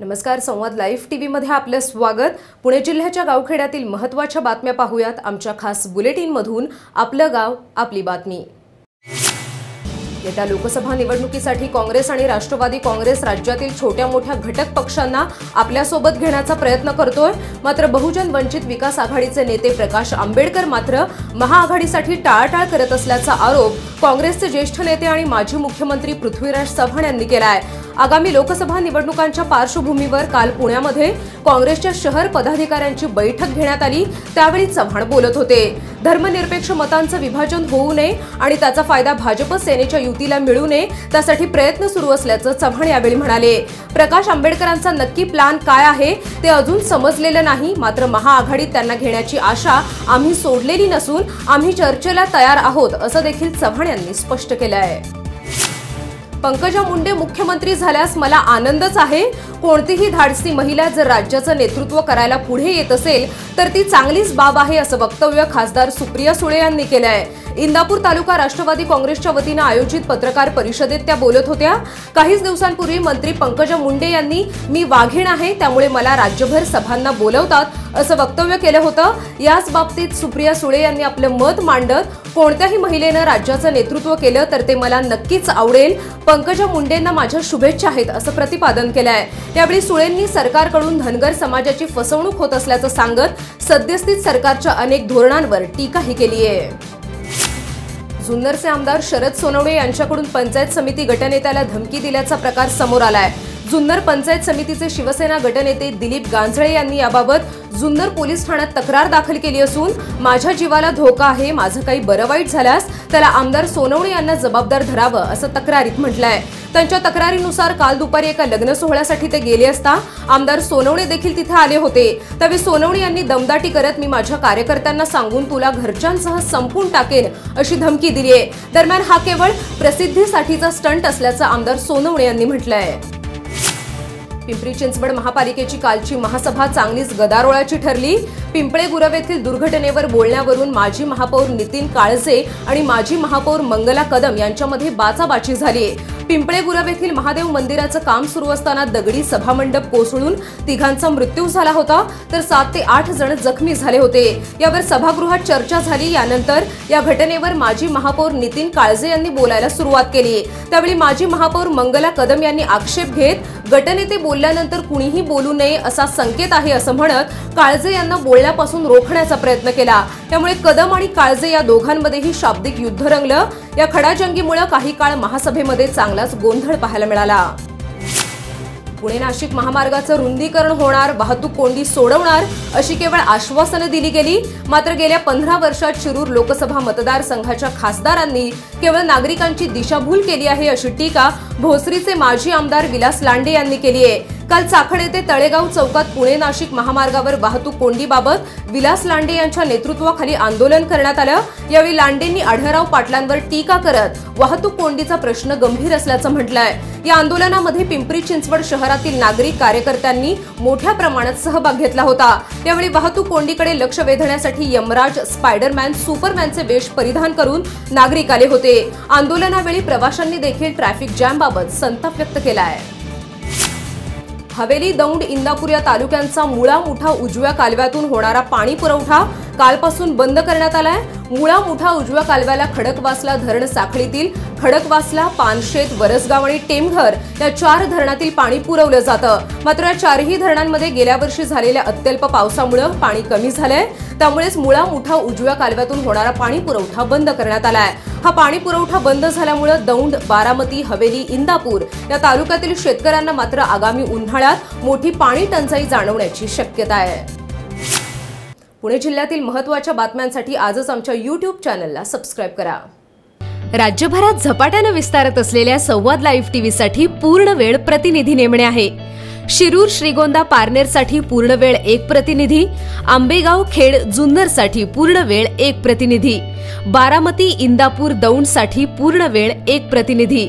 नमस्कार संवाद लाईव्ह टीव्हीमध्ये आपलं स्वागत. पुणे जिल्ह्याच्या गावखेड्यातील महत्त्वाच्या बातम्या पाहूयात. आमच्या खास बुलेटिनमधून आपलं गाव आपली बातमी. येत्या लोकसभा निवडणुकीसाठी काँग्रेस आणि राष्ट्रवादी काँग्रेस राज्यातील छोट्या मोठ्या घटक पक्षांना आपल्यासोबत घेण्याचा प्रयत्न करतोय. मात्र बहुजन वंचित विकास आघाडीचे नेते प्रकाश आंबेडकर मात्र महाआघाडीसाठी टाळाटाळ करत असल्याचा आरोप काँग्रेसचे ज्येष्ठ नेते आणि माजी मुख्यमंत्री पृथ्वीराज चव्हाण यांनी केला आहे आगामी लोकसभा निवडणुकांच्या पार्श्वभूमीवर काल पुण्यामध्ये काँग्रेसच्या शहर पदाधिकाऱ्यांची बैठक घेण्यात आली. त्यावेळी चव्हाण बोलत होते. धर्मनिरपेक्ष मतांचं विभाजन होऊ नये आणि त्याचा फायदा भाजप सेनेच्या युतीला मिळू नये त्यासाठी प्रयत्न सुरू असल्याचं चव्हाण यावेळी म्हणाले. प्रकाश आंबेडकरांचा नक्की प्लान काय आहे ते अजून समजलेलं नाही. मात्र महाआघाडीत त्यांना घेण्याची आशा आम्ही सोडलेली नसून आम्ही चर्चेला तयार आहोत असं देखील चव्हाण यांनी स्पष्ट केलं आहे पंकजा मुंडे मुख्यमंत्री झाल्यास मला आनंदच आहे. कोणतीही धाडसी महिला जर राज्याचं नेतृत्व करायला पुढे येत असेल तर ती चांगलीच बाब आहे असं वक्तव्य खासदार सुप्रिया सुळे यांनी केलं आहे इंदापूर तालुका राष्ट्रवादी काँग्रेसच्या वतीनं आयोजित पत्रकार परिषदेत त्या बोलत होत्या. काहीच दिवसांपूर्वी मंत्री पंकजा मुंडे यांनी मी वाघीण आहे त्यामुळे मला राज्यभर सभांना बोलवतात असं वक्तव्य केलं होतं. याच बाबतीत सुप्रिया सुळे यांनी आपलं मत मांडत कोणत्याही महिलेनं राज्याचं नेतृत्व केलं तर ते मला नक्कीच आवडेल. पंकजा मुंडेंना माझ्या शुभेच्छा आहेत असं प्रतिपादन केलं आहे त्यावेळी सुळेंनी सरकारकडून धनगर समाजाची फसवणूक होत असल्याचं सांगत सद्यस्थित सरकारच्या अनेक धोरणांवर टीकाही केली आहे जुन्नरचे आमदार शरद सोनवणे यांच्याकडून पंचायत समिती गटनेत्याला धमकी दिल्याचा प्रकार समोर आलाय. जुन्नर पंचायत समितीचे शिवसेना गटनेते दिलीप गांजळे यांनी याबाबत जुन्नर पोलीस ठाण्यात तक्रार दाखल केली असून माझ्या जीवाला धोका आहे माझं काही बरं वाईट झाल्यास त्याला आमदार सोनवणे यांना जबाबदार धरावं असं तक्रारीत म्हटलं आहे त्यांच्या तक्रारीनुसार काल दुपारी एका लग्न सोहळ्यासाठी ते गेले असता आमदार सोनवणे देखील तिथे आले होते. त्यावेळी सोनवणे यांनी दमदाटी करत मी माझ्या कार्यकर्त्यांना सांगून तुला घरच्यांसह संपून टाकेन अशी धमकी दिली आहे. दरम्यान हा केवळ प्रसिद्धीसाठीचा स्टंट असल्याचं आमदार सोनवणे यांनी म्हटलंय. पिंपरी चिंचवड महापालिकेची कालची महासभा चांगलीच गदारोळाची ठरली. पिंपळे गुरव येथील दुर्घटनेवर बोलण्यावरून माजी महापौर नितीन काळजे आणि माजी महापौर मंगला कदम यांच्यामध्ये बाचाबाची झाली. पिंपळेगुरव येथील महादेव मंदिराचं काम सुरू असताना दगडी सभामंडप कोसळून तिघांचा मृत्यू झाला होता तर सात ते आठ जण जखमी झाले होते. यावर सभागृहात चर्चा झाली यानंतर या घटनेवर माजी महापौर नितीन काळजे यांनी बोलायला सुरुवात केली. त्यावेळी माजी महापौर मंगला कदम यांनी आक्षेप घेत गटनेते बोलल्यानंतर कुणीही बोलू नये असा संकेत आहे असं म्हणत काळजे यांना बोलण्यापासून रोखण्याचा प्रयत्न केला. त्यामुळे कदम आणि काळजे या दोघांमध्येही शाब्दिक युद्ध रंगलं. या खडाजंगीमुळे काही काळ महासभेमध्ये चांगलाच गोंधळ पाहायला मिळाला. पुणे नाशिक महामार्गाचं रुंदीकरण होणार वाहतूक कोंडी सोडवणार अशी केवळ आश्वासनं दिली गेली. मात्र गेल्या पंधरा वर्षात शिरूर लोकसभा मतदारसंघाच्या खासदारांनी केवळ नागरिकांची दिशाभूल केली आहे अशी टीका भोसरीचे माजी आमदार विलास लांडे यांनी केली आहे. काल चाखड येथे तळेगाव चौकात पुणे नाशिक महामार्गावर वाहतूक कोंडीबाबत विलास लांडे यांच्या नेतृत्वाखाली आंदोलन करण्यात आलं. यावेळी लांडेंनी आढळराव पाटलांवर टीका करत वाहतूक कोंडीचा प्रश्न गंभीर असल्याचं म्हटलंय. या आंदोलनामध्ये पिंपरी चिंचवड शहरातील नागरिक कार्यकर्त्यांनी मोठ्या प्रमाणात सहभाग घेतला होता. त्यावेळी वाहतूक कोंडीकडे लक्ष वेधण्यासाठी यमराज स्पायडरमॅन सुपरमॅनचे वेश परिधान करून नागरिक आले होते. आंदोलनावेळी प्रवाशांनी देखील ट्रॅफिक जॅमबाबत संताप व्यक्त केला आहे हवेली दौंड इंदापूर या तालुक्यांचा मुळा मुठा उजव्या कालव्यातून होणारा पाणी पुरवठा कालपासून बंद करण्यात आलाय. मुळा मोठा उजव्या कालव्याला खडकवासला धरण साखळीतील. खडकवासला पानशेत वरसगाव आणि टेमघर या चार धरणातील पाणी पुरवलं जातं. मात्र या चारही धरणांमध्ये गेल्या वर्षी झालेल्या अत्यल्प पावसामुळे पाणी कमी झालंय. त्यामुळेच मुळा मुठा उजव्या कालव्यातून होणारा पाणी पुरवठा बंद करण्यात आलाय. हा पाणी पुरवठा बंद झाल्यामुळे दौंड बारामती हवेली इंदापूर या तालुक्यातील शेतकऱ्यांना मात्र आगामी उन्हाळ्यात मोठी पाणी टंचाई जाणवण्याची शक्यता आहे. पुणे जिल्ह्यातील महत्त्वाच्या बातम्यांसाठी आजच आमच्या यूट्यूब चॅनलला सबस्क्राईब करा. राज्यभरात झपाट्यानं विस्तारत असलेल्या संवाद लाईव्ह टीव्हीसाठी पूर्ण वेळ प्रतिनिधी नेमणे आहे. शिरूर श्रीगोंदा पारनेरसाठी पूर्ण वेळ एक प्रतिनिधी आंबेगाव खेड जुन्नरसाठी पूर्ण वेळ एक प्रतिनिधी बारामती इंदापूर दौंडसाठी पूर्ण वेळ एक प्रतिनिधी